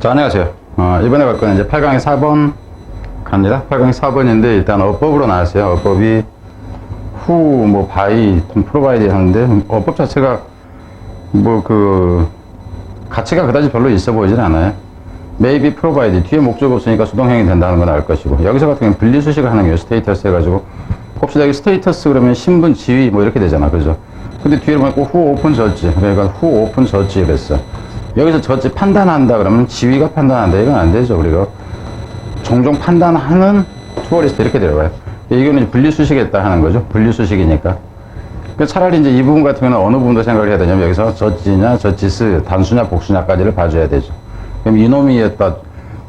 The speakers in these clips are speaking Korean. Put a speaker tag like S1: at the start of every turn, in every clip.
S1: 자, 안녕하세요. 어, 이번에 갈 거는 이제 8강의 4번 갑니다. 8강의 4번인데 일단 어법으로 나왔어요. 어법이 후, 뭐, 바이, 프로바이드 하는데 어법 자체가 뭐 그 가치가 그다지 별로 있어 보이진 않아요. maybe provide 뒤에 목적 없으니까 수동형이 된다는 건 알 것이고 여기서 같은 경우는 분리수식을 하는 거예요. 스테이터스 해가지고 봅시다. 여기 스테이터스 그러면 신분, 지위 뭐 이렇게 되잖아. 그죠? 근데 뒤에 보면 꼭후 오픈 저지 그러니까 후 오픈 저지 그랬어. 여기서 저지 판단한다 그러면 지위가 판단한다 이건 안 되죠. 우리가 종종 판단하는 투어리스트 이렇게 들어가요. 이거는 분리수식했다 하는 거죠. 분리수식이니까. 그 차라리 이제 이 부분 같은 경우는 어느 부분도 생각을 해야 되냐면 여기서 저지냐 저지스 단수냐 복수냐까지를 봐줘야 되죠. 그럼 이놈이었다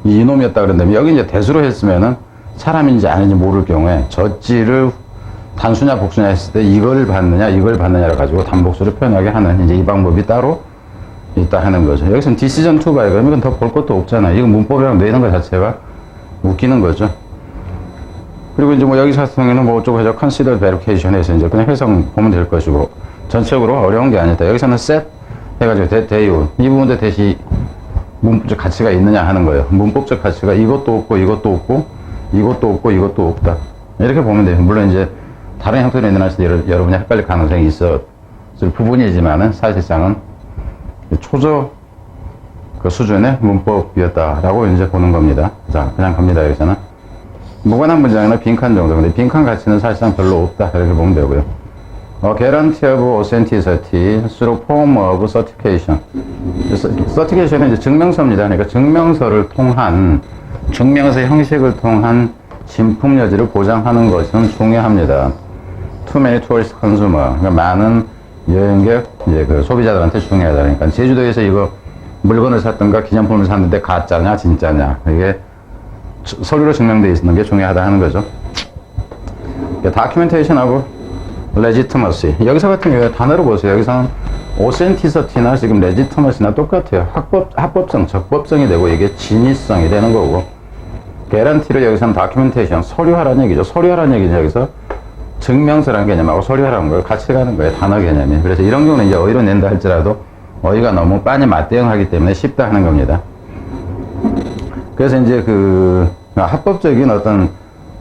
S1: 이놈이었다 그런다면 여기 이제 대수로 했으면은 사람인지 아닌지 모를 경우에 저지를 단수냐 복수냐 했을 때 이걸 받느냐 이걸 받느냐를 가지고 단복수를 표현하게 하는 이제 이 방법이 따로 있다 하는 거죠. 여기서는 디시전 투 바이 그러면 이건 더 볼 것도 없잖아. 이건 문법이랑 내는 것 자체가 웃기는 거죠. 그리고 이제 뭐 여기 같은 경우에는 뭐 어쩌고 해서 verification 해서 이제 그냥 해석 보면 될 것이고 전체적으로 어려운 게 아니다. 여기서는 set 해가지고 대, 대유 이 부분도 대시 문법적 가치가 있느냐 하는 거예요. 문법적 가치가 이것도 없고 이것도 없고 이것도 없고 이것도 없다. 이렇게 보면 돼요. 물론 이제 다른 형태로 때 여러분이 헷갈릴 가능성이 있었을 부분이지만은 사실상은 초저 그 수준의 문법이었다라고 이제 보는 겁니다. 자, 그냥 갑니다. 여기서는. 무관한 문장이나 빈칸 정도. 근데 빈칸 가치는 사실상 별로 없다. 이렇게 보면 되고요. 어, guarantee of authenticity through form of certification. certification은 이제 증명서입니다. 그러니까 증명서를 통한, 증명서 형식을 통한 진품 여지를 보장하는 것은 중요합니다. Too many tourist consumer. 그러니까 많은 여행객, 이제 그 소비자들한테 중요하다. 그러니까 제주도에서 이거 물건을 샀던가 기념품을 샀는데 가짜냐, 진짜냐. 이게 서류로 증명되어 있는 게 중요하다 하는 거죠. 다큐멘테이션 하고 legitimacy. 여기서 같은 경우에 단어로 보세요. 여기서는 authenticity나 지금 legitimacy나 똑같아요. 합법, 합법성, 적법성이 되고 이게 진위성이 되는 거고. guarantee를 여기서는 documentation, 서류화라는 얘기죠. 서류화라는 얘기는 여기서 증명서라는 개념하고 서류화라는 걸 같이 가는 거예요. 단어 개념이. 그래서 이런 경우는 이제 어휘로 낸다 할지라도 어휘가 너무 빤히 맞대응하기 때문에 쉽다 하는 겁니다. 그래서 이제 그 합법적인 어떤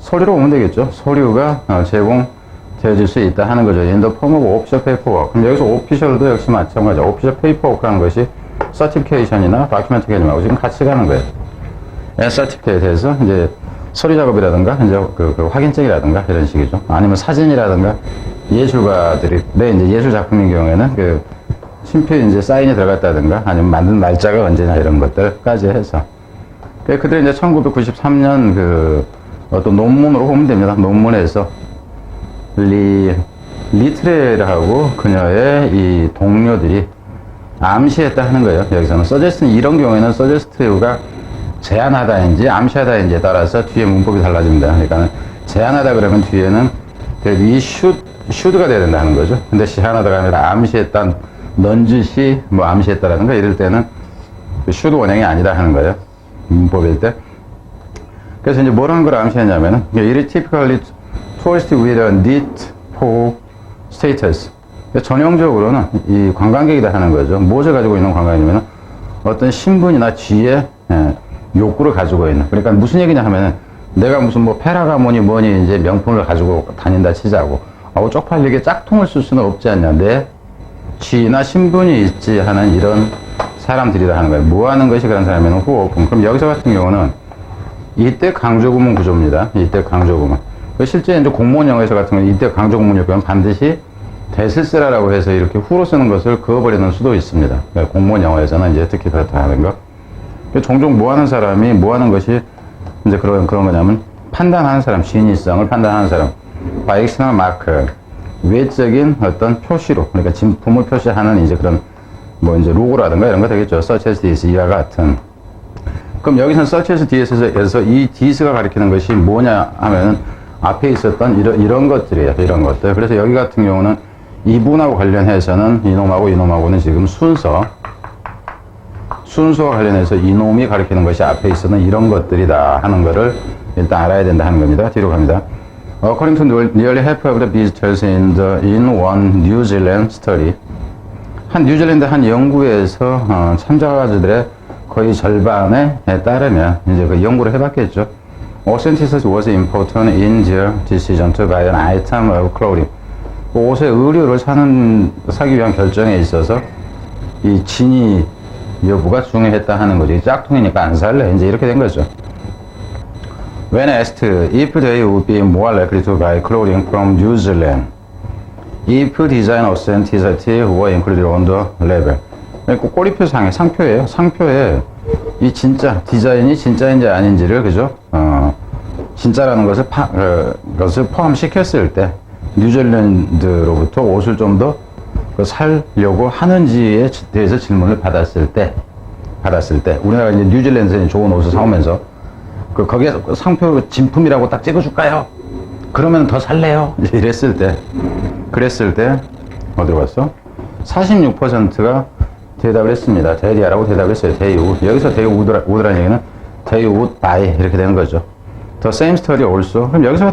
S1: 서류로 오면 되겠죠. 서류가 어, 제공되어질 수 있다 하는 거죠. Form of official paperwork. 그럼 여기서 official도 역시 마찬가지죠. paperwork 하는 것이 certification이나 document 개념하고 지금 같이 가는 거예요. certificate에서 이제 서류 작업이라든가 이제 그, 그 확인증이라든가 이런 식이죠. 아니면 사진이라든가 예술가들이 내 이제 예술 작품인 경우에는 그 심표에 이제 사인이 들어갔다든가 아니면 만든 날짜가 언제냐 이런 것들까지 해서 그 그들이 이제 1993년 그 어떤 논문으로 보면 됩니다. 논문에서 리 리트레라고 그녀의 이 동료들이 암시했다 하는 거예요. 여기서는 서제스트는 이런 경우에는 서제스트가 제안하다인지 암시하다인지에 따라서 뒤에 문법이 달라집니다. 그러니까 제안하다 그러면 뒤에는 이 슈, 슈드가 돼야 된다는 거죠. 근데 시한하다가 아니라 암시했다, 넌지시, 뭐 암시했다라든가 이럴 때는 슈드 원형이 아니다 하는 거예요. 문법일 때. 그래서 이제 뭐라는 걸 암시했냐면은, 이리 typically tourist with a need for status. 전형적으로는 이 관광객이다 하는 거죠. 무엇을 가지고 있는 관광객이냐면 어떤 신분이나 지혜, 예, 욕구를 가지고 있는. 그러니까 무슨 얘기냐 하면은 내가 무슨 뭐 페라가모니 뭐니 이제 명품을 가지고 다닌다 치자고. 하고 쪽팔리게 짝퉁을 쓸 수는 없지 않냐. 내 지위나 신분이 있지 하는 이런 사람들이다 하는 거예요. 뭐 하는 것이 그런 사람이면 후오픈. 그럼 여기서 같은 경우는 이때 강조구문 구조입니다. 이때 강조구문. 그 실제 이제 공무원 영어에서 같은 경우 이때 강조구문일 거면 반드시 대실세라라고 해서 이렇게 후로 쓰는 것을 그어버리는 수도 있습니다. 그러니까 공무원 영어에서는 이제 특히 그렇다 하는 거. 종종 뭐 하는 사람이 뭐 하는 것이 이제 그런, 그런 거냐면 판단하는 사람, 진위성을 판단하는 사람, 바이 익스나 마크, 외적인 어떤 표시로, 그러니까 진품을 표시하는 이제 그런 뭐 이제 로고라든가 이런 거 되겠죠. such as 이와 같은. 그럼 such as this에서 이 this가 가리키는 것이 뭐냐 하면은 앞에 있었던 이런, 이런 것들이에요. 이런 것들. 그래서 여기 같은 경우는 이분하고 관련해서는 이놈하고 이놈하고는 지금 순서, 순서와 관련해서 이놈이 가리키는 것이 앞에 있었던 이런 것들이다 하는 것을 일단 알아야 된다 하는 겁니다. 뒤로 갑니다. According to nearly half of the visitors in the in one New Zealand study, 한 뉴질랜드 한 연구에서 어, 참가자들의 거의 절반에 따르면 이제 그 연구를 해봤겠죠. Authenticity was important in their decision to buy an item of clothing. 그 옷의 의류를 사는 사기 위한 결정에 있어서 이 진위 여부가 중요했다 하는. 이 짝퉁이니까 안 살래. 이제 이렇게 된 거죠. When asked if they would be more likely to buy clothing from New Zealand, if design authenticity were included on the label. 그 꼬리표 상에 상표예요. 상표에 이 진짜 디자인이 진짜인지 아닌지를 그죠? 어, 진짜라는 것을 파, 어, 것을 포함시켰을 때 뉴질랜드로부터 옷을 좀더 살려고 하는지에 대해서 질문을 받았을 때 받았을 때 우리나라 이제 뉴질랜드에서 좋은 옷을 사오면서 그 거기에 상표 진품이라고 딱 찍어줄까요? 그러면 더 살래요. 이랬을 때 그랬을 때 어디로 갔어? 46%가 대답을 했습니다. 대리아라고 대답했어요. 대우. 여기서 대우 우드라, 우드라는 얘기는 대우 우드 바이 이렇게 되는 거죠. 더 same study also. 그럼 여기서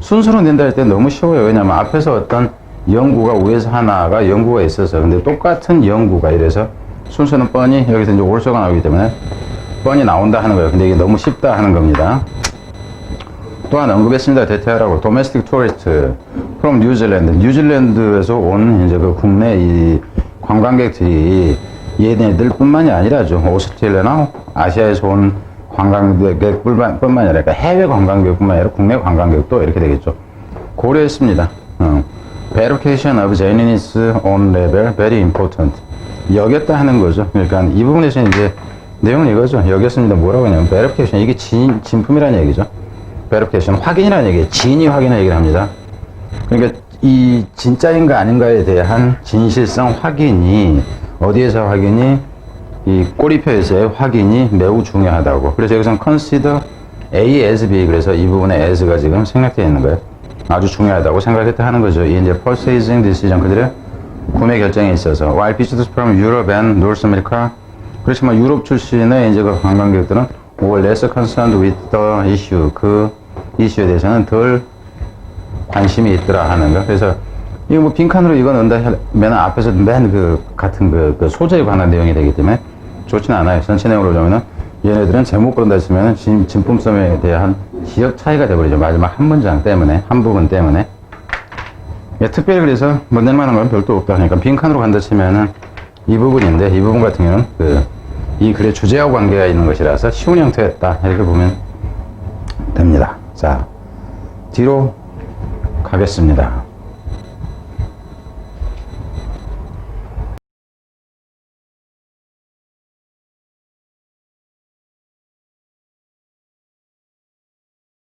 S1: 순서로 낸다 할 때 너무 쉬워요. 왜냐면 앞에서 어떤 연구가 위에서 하나가 연구가 있어서 근데 똑같은 연구가 이래서 순서는 뻔히 여기서 이제 올소가 나오기 때문에 뻔히 나온다 하는 거예요. 근데 이게 너무 쉽다 하는 겁니다. 또한 언급했습니다. 대체하라고 도메스틱 투어리스트 from 뉴질랜드 뉴질랜드에서 온 이제 그 국내 이 관광객들이 얘네들뿐만이 아니라죠 오스트레일리아나 아시아에서 온 관광객뿐만 뿐만이 아니라 그러니까 해외 관광객뿐만 아니라 국내 관광객도 이렇게 되겠죠 고려했습니다. 어. Verification of genuineness on level very important. 여겼다 하는 거죠. 그러니까 이 부분에서 이제 내용은 이거죠. 여겼습니다. 뭐라고 하냐면 verification 이게 진, 진품이라는 얘기죠. verification 확인이라는 얘기예요. 진위 확인을 얘기를 합니다. 그러니까 이 진짜인가 아닌가에 대한 진실성 확인이 어디에서 확인이 이 꼬리표에서의 확인이 매우 중요하다고. 그래서 여기서는 consider A as B 그래서 이 부분에 as가 지금 생략되어 있는 거예요. 아주 중요하다고 생각했다 하는 거죠. 이 이제 purchasing decision 그들의 구매 결정에 있어서 while visitors from Europe and North America 그렇지만 유럽 출신의 이제 그 관광객들은 were less concerned with the issue 그 이슈에 대해서는 덜 관심이 있더라 하는 거. 그래서 이거 뭐 빈칸으로 이거 넣는다 맨 앞에서 맨 그 같은 그, 그 소재에 관한 내용이 되기 때문에 좋지는 않아요. 전체 내용으로 보면은 얘네들은 제목 그런다 했으면 진, 진품성에 대한 지역 차이가 돼버리죠. 마지막 한 문장 때문에 한 부분 때문에. 예, 특별히 그래서 뭐 낼만한 건 별도 없다. 그러니까 빈칸으로 간다 치면은 이 부분인데 이 부분 같은 경우는 그 이 글의 주제하고 관계가 있는 것이라서 쉬운 형태였다. 이렇게 보면 됩니다. 자, 뒤로 가겠습니다.